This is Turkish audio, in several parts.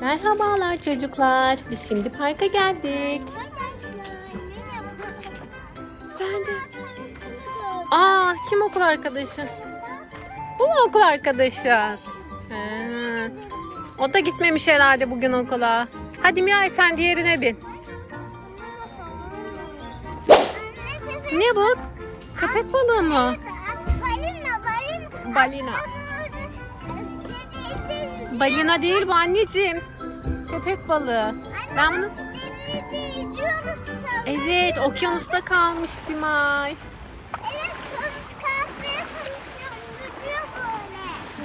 Merhabalar çocuklar. Biz şimdi parka geldik. Sen de. Aa, kim okul arkadaşın? Bu mu okul arkadaşın? O da gitmemiş herhalde bugün okula. Hadi Miray sen diğerine bin. Ne bu? Köpek balığı mı? Balina, balina. Değil bu anneciğim. Köpek balığı. Ben bunu... Evet, okyanusta kalmış Simay.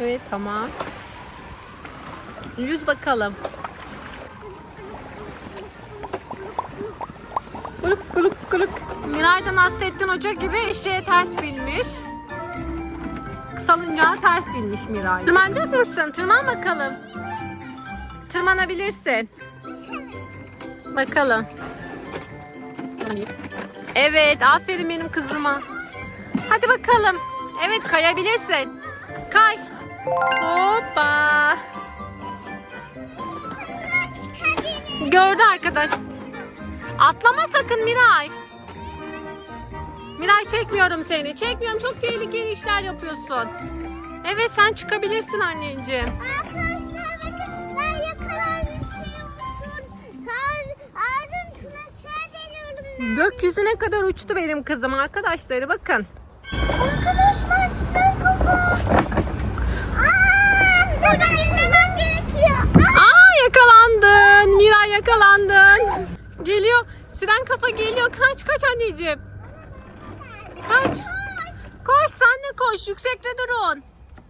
Evet, tamam. Yüz bakalım. Kuluk kuluk kuluk. Miray'da Nasrettin Hoca gibi eşeğe ters binmiş. Salıncağa ters binmiş Miray. Tırmanacak mısın? Tırman bakalım. Tırmanabilirsin. Bakalım. Evet, aferin benim kızıma. Hadi bakalım. Evet, kayabilirsin. Kay. Hoppa. Gördü arkadaş. Atlama sakın Miray. Miray çekmiyorum seni. Çekmiyorum. Çok tehlikeli işler yapıyorsun. Evet sen çıkabilirsin anneciğim. Arkadaşlar bakın ben yakalanmışım. Gökyüzüne kadar uçtu benim kızım arkadaşları bakın. Arkadaşlar siren kafa. Aa, buradan inmemem gerekiyor. Aa yakalandın. Miray yakalandın. Geliyor. Siren kafa geliyor. Kaç kaç anneciğim. Kaç. Koş sen de koş. Yüksekte durun.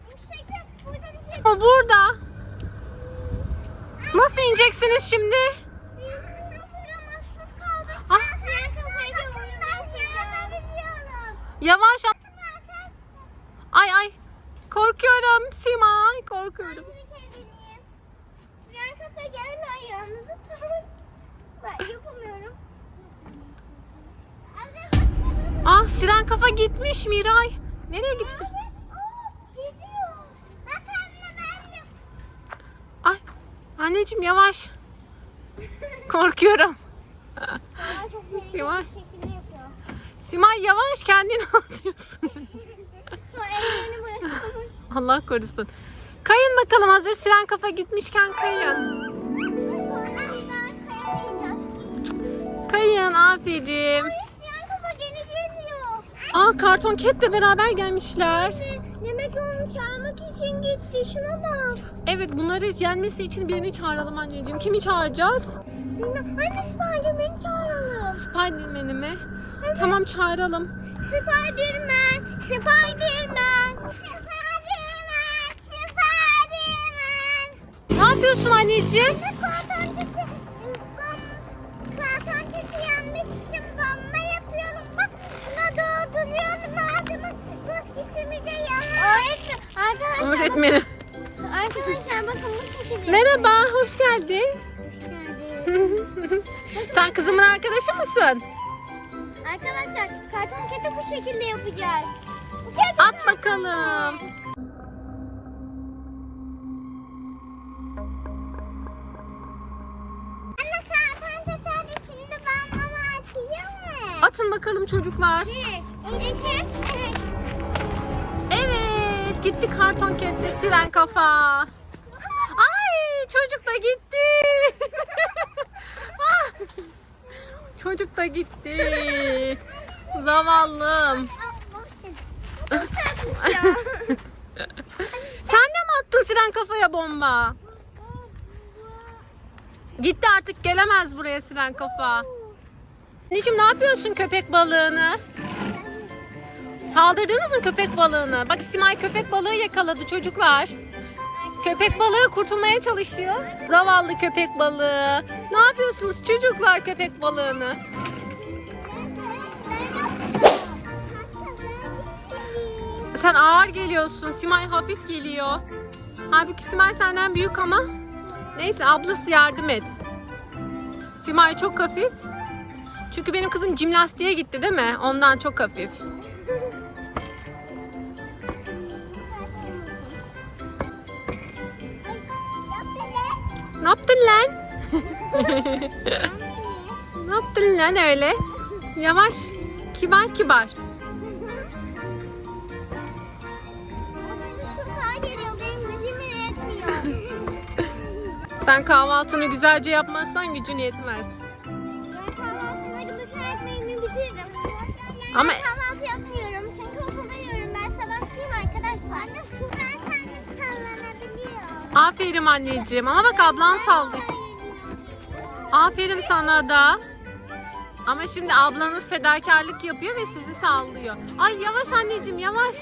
Yüksekte burada bir şey O burada. Nasıl ineceksiniz şimdi? Ah. Yavaş. Ay ay. Korkuyorum Simay. Korkuyorum. Siren kafa gelme ayağınızı tutun. Ben yapamıyorum. Siren kafa gitmiş Miray. Nereye gitti? Ay anneciğim yavaş. Korkuyorum. Yavaş. Simay yavaş kendini atıyorsun. Allah korusun. Kayın bakalım hazır siren kafa gitmişken kayın. Kayın aferin. Ay, siren kafa geri geliyor. Aa karton ketle beraber gelmişler. Anne, Demek ki onu çağırmak için gitti. Şuna bak. Evet bunları yenmesi için birini çağıralım anneciğim. Kimi çağıracağız? Bilmem. Anne Spiderman'i çağıralım. Spiderman'i mi? Tamam çağıralım. Spiderman, Spiderman. Spiderman, Spiderman. Ne yapıyorsun anneciğim? Zaten Öğretmenim. Arkadaşlar bakın bu şekilde. Merhaba, hoş geldin. Hoş geldin. Sen kızımın arkadaşı mısın? Arkadaşlar karton keti bu şekilde yapacağız. At bakalım. Anne karton keti şimdi ben bana atayım mı? Atın bakalım çocuklar. Bir, iki, üç. Gitti karton ketli siren kafa. Ay, çocuk da gitti. Ah, çocuk da gitti. Zavallım. Sen de mi attın siren kafaya bomba? Gitti artık gelemez buraya siren kafa. Anneciğim ne yapıyorsun köpek balığını? Saldırdınız mı köpek balığını? Bak Simay köpek balığı yakaladı çocuklar. Köpek balığı kurtulmaya çalışıyor. Zavallı köpek balığı. Ne yapıyorsunuz çocuklar köpek balığını? Sen ağır geliyorsun. Simay hafif geliyor. Halbuki Simay senden büyük ama. Neyse ablası yardım et. Simay çok hafif. Çünkü benim kızım jimnastiğe gitti değil mi? Ondan çok hafif. Ne yaptın lan? ne yaptın lan öyle? Yavaş. Kibar kibar. Sen kahvaltını güzelce yapmazsan gücün yetmez. Ben kahvaltıları bütün ekmeğimi bitiririm. Ama- Aferin anneciğim. Ama bak ablan saldı. Aferin sana da. Ama şimdi ablanız fedakarlık yapıyor ve sizi sallıyor. Ay yavaş anneciğim yavaş.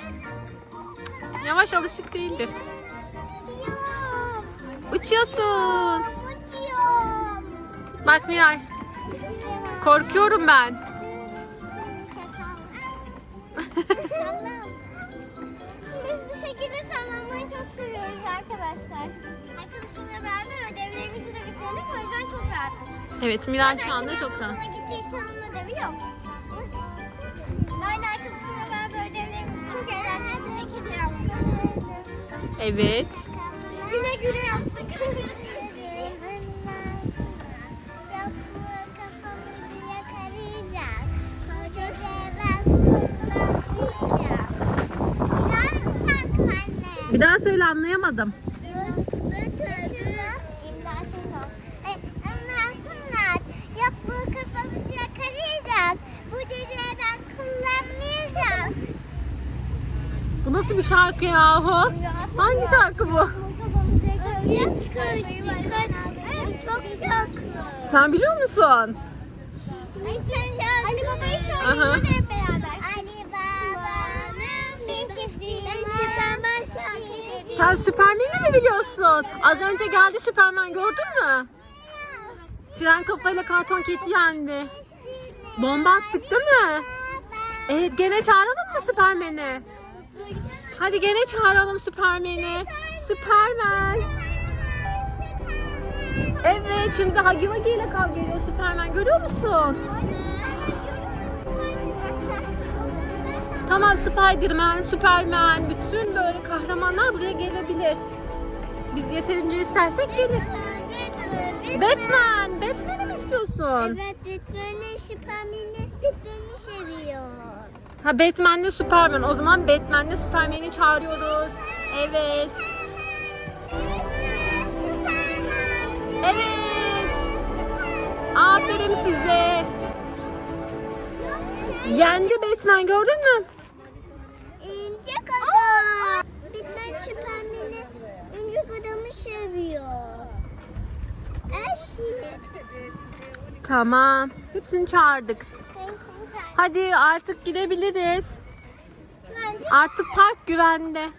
Yavaş alışık değildir. Uçuyorsun. Bak Miray korkuyorum ben. Evet Miray şu anda çok da. Ben arkadaşımla beraber ödevlerimi çok eğlenceli bir şekilde yaptık. Evet. Güle güle yaptık. Ben. Bir daha söyle anlayamadım. Yok bu kafamızı yakalayacak. Bu cüceyi ben kullanmayacağım. Bu nasıl bir şarkı yahu? Hangi şarkı bu? Çok şarkı. Sen biliyor musun? Ali Baba'yı şarkısı. Sen Süpermen'i mi biliyorsun? Az önce geldi Süpermen gördün mü? Siren kafayla karton keti yendi. Bomba attık değil mi? Evet gene çağıralım mı Süpermen'i? Hadi gene çağıralım Süpermen'i. Süpermen. Evet şimdi Hagi Vagi ile kavga ediyor Süpermen görüyor musun? Tamam Spiderman, Süpermen, bütün böyle kahramanlar buraya gelebilir. Biz yeterince istersek gelir. Batman, Batman'i mi istiyorsun? Evet, Batman'in Süpermen'i Batman'i seviyor. Ha Batman'le Superman. O zaman Batman'le Superman'i çağırıyoruz. Evet. Evet. Aferin size. Yendi Batman gördün mü? İnce adam. Batman Süpermen'i ince adamı seviyor. Her şeyi. Tamam. Hepsini çağırdık. Hadi artık gidebiliriz. Bence Artık park güvende.